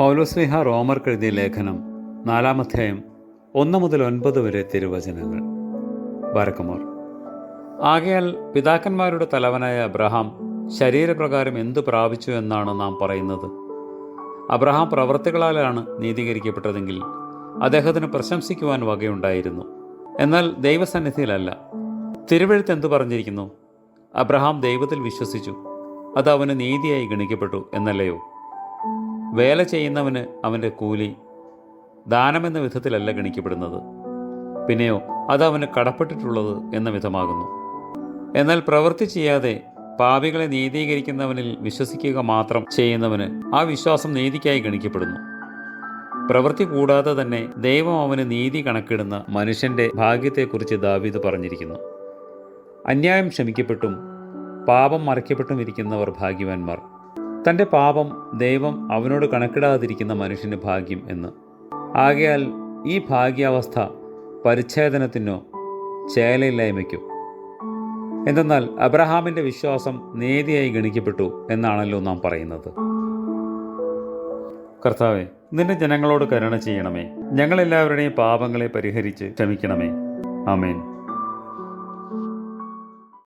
പൗലോസ്ലിഹ റോമർക്ക് എഴുതിയ ലേഖനം നാലാമധ്യായം ഒന്ന് മുതൽ ഒൻപത് വരെ തിരുവചനങ്ങൾ. ബാരക്കുമോർ ആകയാൽ പിതാക്കന്മാരുടെ തലവനായ അബ്രഹാം ശരീരപ്രകാരം എന്തു പ്രാപിച്ചു എന്നാണ് നാം പറയുന്നത്? അബ്രഹാം പ്രവർത്തികളാലാണ് നീതീകരിക്കപ്പെട്ടതെങ്കിൽ അദ്ദേഹത്തിന് പ്രശംസിക്കുവാൻ വകയുണ്ടായിരുന്നു. എന്നാൽ ദൈവസന്നിധിയിലല്ല. തിരുവഴുത്ത് എന്തു പറഞ്ഞിരിക്കുന്നു? അബ്രഹാം ദൈവത്തിൽ വിശ്വസിച്ചു. അത് അവന് നീതിയായി ഗണിക്കപ്പെട്ടു എന്നല്ലയോ? വേല ചെയ്യുന്നവന് അവന്റെ കൂലി ദാനമെന്ന വിധത്തിലല്ല ഗണിക്കപ്പെടുന്നത്. പിന്നെയോ അത് അവന് കടപ്പെട്ടിട്ടുള്ളത് എന്ന വിധമാകുന്നു. എന്നാൽ പ്രവൃത്തി ചെയ്യാതെ പാപികളെ നീതീകരിക്കുന്നവനിൽ വിശ്വസിക്കുക മാത്രം ചെയ്യുന്നവന് ആ വിശ്വാസം നീതിക്കായി ഗണിക്കപ്പെടുന്നു. പ്രവൃത്തി കൂടാതെ തന്നെ ദൈവം അവന് നീതി കണക്കിടുന്ന മനുഷ്യന്റെ ഭാഗ്യത്തെക്കുറിച്ച് ദാവീദ് പറഞ്ഞിരിക്കുന്നു. അന്യായം ക്ഷമിക്കപ്പെട്ടും പാപം മറയ്ക്കപ്പെട്ടും ഇരിക്കുന്നവർ ഭാഗ്യവാന്മാർ. തന്റെ പാപം ദൈവം അവനോട് കണക്കിടാതിരിക്കുന്ന മനുഷ്യന് ഭാഗ്യം എന്ന്. ആകയാൽ ഈ ഭാഗ്യാവസ്ഥ പരിച്ഛേദനത്തിനോ ചേലയില്ലായ്മയ്ക്കോ. എന്തെന്നാൽ അബ്രഹാമിന്റെ വിശ്വാസം നേതിയായി ഗണിക്കപ്പെട്ടു എന്നാണല്ലോ നാം പറയുന്നത്. കർത്താവെ നിന്റെ ജനങ്ങളോട് കരുണ ചെയ്യണമേ. ഞങ്ങളെല്ലാവരുടെയും പാപങ്ങളെ പരിഹരിച്ച് ക്ഷമിക്കണമേ. ആമേൻ.